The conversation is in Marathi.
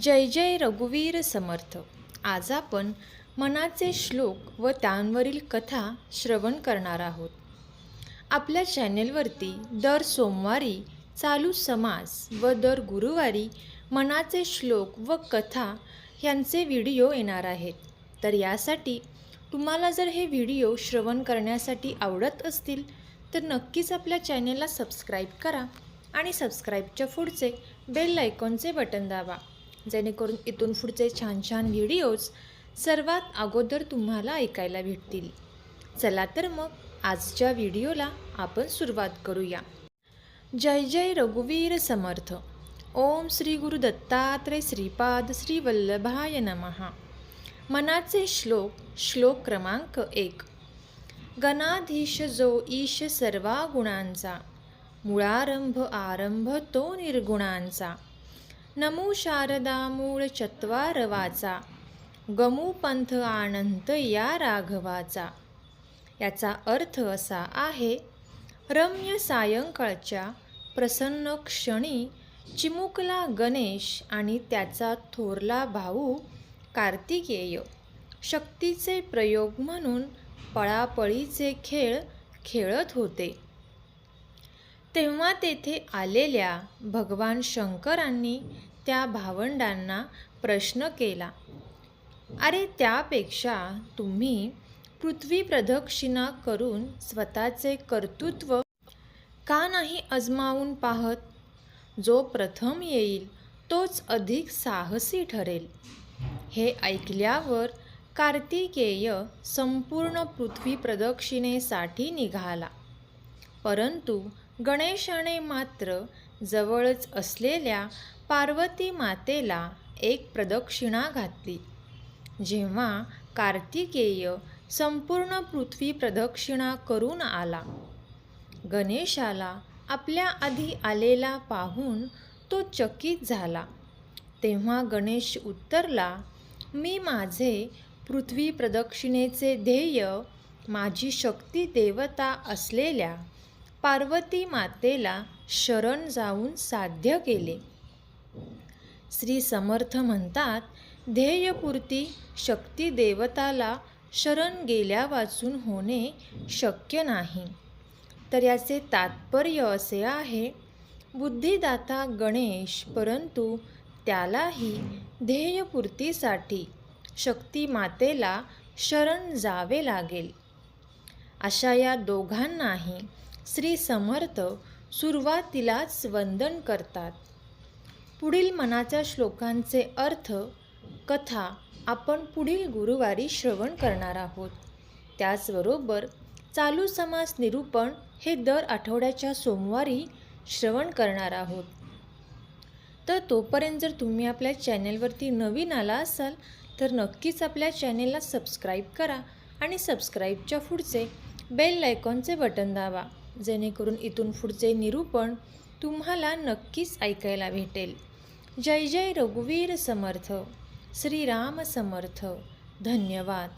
जय जय रघुवीर समर्थ. आज आपण मनाचे श्लोक व त्यांवरील कथा श्रवण करणार आहोत. आपल्या चॅनेलवरती दर सोमवारी चालू समास व दर गुरुवारी मनाचे श्लोक व कथा यांचे व्हिडिओ येणार आहेत. तर यासाठी तुम्हाला जर हे व्हिडिओ श्रवण करण्यासाठी आवडत असतील तर नक्कीच आपल्या चॅनेलला सबस्क्राईब करा आणि सबस्क्राईबच्या पुढचे बेल आयकॉनचे बटन दाबा. जेणेकरून इथून पुढचे छान छान व्हिडिओज सर्वात अगोदर तुम्हाला ऐकायला भेटतील. चला तर मग आजच्या व्हिडिओला आपण सुरुवात करूया. जय जय रघुवीर समर्थ. ओम श्री गुरु दत्तात्रय श्रीपाद श्री वल्लभाय नमहा मनाचे श्लोक श्लोक क्रमांक एक. गणाधीश जो ईश सर्वा गुणांचा मुळारंभ आरंभ तो निर्गुणांचा. नमो शारदा मूळ चत्वारवाचा गमू पंथ आनंत या राघवाचा. याचा अर्थ असा आहे रम्य सायंकाळच्या प्रसन्न क्षणी चिमुकला गणेश आणि त्याचा थोरला भाऊ कार्तिकेय शक्तीचे प्रयोग म्हणून पळापळीचे खेळ खेळत होते. तेव्हा तेथे आलेल्या भगवान शंकरांनी त्या भावंडांना प्रश्न केला अरे त्यापेक्षा तुम्ही पृथ्वी प्रदक्षिणा करून स्वतःचे कर्तृत्व का नाही अजमावून पाहत? जो प्रथम येईल तोच अधिक साहसी ठरेल. हे ऐकल्यावर कार्तिकेय संपूर्ण पृथ्वी प्रदक्षिणेसाठी निघाला. परंतु गणेशाने मात्र जवळच असलेल्या पार्वती मातेला एक प्रदक्षिणा घातली. जेव्हा कार्तिकेय संपूर्ण पृथ्वी प्रदक्षिणा करून आला गणेशाला आपल्या आधी आलेला पाहून तो चकित झाला. तेव्हा गणेश उत्तरला मी माझे पृथ्वी प्रदक्षिणेचे ध्येय माझी शक्ती देवता असलेल्या पार्वती मातेला शरण जाऊन साध्य केले. श्री समर्थ म्हणतात ध्येयपूर्ती शक्ती देवताला शरण गेल्या वाचून होणे शक्य नाही. तर याचे तात्पर्य असे आहे बुद्धिदाता गणेश परंतु त्यालाही ध्येयपूर्तीसाठी शक्ती मातेला शरण जावे लागेल. अशा या दोघांनाही श्री समर्थ सुरुवातीलाच वंदन करतात. पुढील मनाच्या श्लोकांचे अर्थ कथा आपण पुढील गुरुवारी श्रवण करणार आहोत. त्याचबरोबर चालू समास निरूपण हे दर आठवड्याच्या सोमवारी श्रवण करणार आहोत. तर तोपर्यंत जर तुम्ही आपल्या चॅनेलवरती नवीन आला असाल तर नक्कीच आपल्या चॅनेलला सबस्क्राईब करा आणि सबस्क्राईबच्या पुढचे बेल आयकॉनचे बटन दाबा. जेणेकरून इथून पुढचे निरूपण तुम्हाला नक्कीच ऐकायला भेटेल. जय जय रघुवीर समर्थ. श्रीराम समर्थ. धन्यवाद.